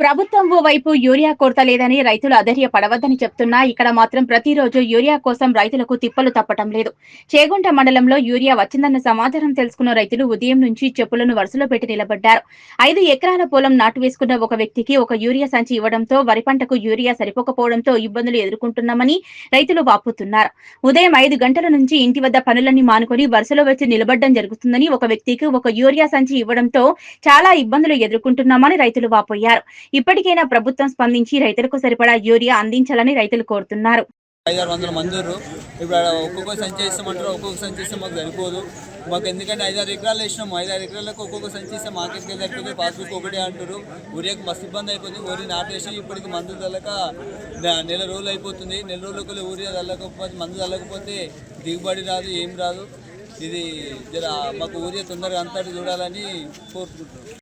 ప్రభుత్వం ఓ వైపు యూరియా కొరత లేదని రైతులు అధైర్య పడవద్దని చెప్తున్నా ఇక్కడ మాత్రం ప్రతిరోజు యూరియా కోసం రైతులకు తిప్పలు తప్పటం లేదు. చేగుంట మండలంలో యూరియా వచ్చిందన్న సమాచారం తెలుసుకున్న రైతులు ఉదయం నుంచి చెప్పులను వరుసలో పెట్టి నిలబడ్డారు. ఐదు ఎకరాల పొలం నాటు వేసుకున్న ఒక వ్యక్తికి ఒక యూరియా సంచి ఇవ్వడంతో వరి పంటకు యూరియా సరిపోకపోవడంతో ఇబ్బందులు ఎదుర్కొంటున్నామని రైతులు వాపోతున్నారు. ఉదయం ఐదు గంటల నుంచి ఇంటి వద్ద పనులన్నీ మానుకొని వరుసలో వచ్చి నిలబడడం జరుగుతుందని ఒక వ్యక్తికి ఒక యూరియా సంచి ఇవ్వడంతో చాలా ఇబ్బందులు ఎదుర్కొంటున్నామని రైతులు వాపోయారు. ఇప్పటికైనా ప్రభుత్వం స్పందించి రైతులకు సరిపడా యూరియా అందించాలని రైతులు కోరుతున్నారు. ఐదారు వందల మందురు ఇప్పుడు ఒక్కొక్క సంచి ఇస్తామంటారు ఒక్కొక్క సంచి ఇస్తే మాకు సరిపోదు. మాకు ఎందుకంటే ఐదారు ఎకరాలు వేసినాము. ఐదారు ఎకరాలకు ఒక్కొక్క సంచి ఇస్తే మార్కెట్కి సరిపోతుంది పాస్బుక్ ఒకటే అంటారు. ఊరికి మస్తు ఇబ్బంది అయిపోతుంది. ఊరి నాటేసి ఇప్పటికి మందు తల్లక నెల రోజులు అయిపోతుంది. నెల రోజులకు ఊరియా తల్లకపోతే మందు తల్లకపోతే దిగుబడి రాదు ఏం రాదు. ఇది జర మాకు ఊరియా తొందరగా అంతటి చూడాలని కోరుకుంటున్నాం.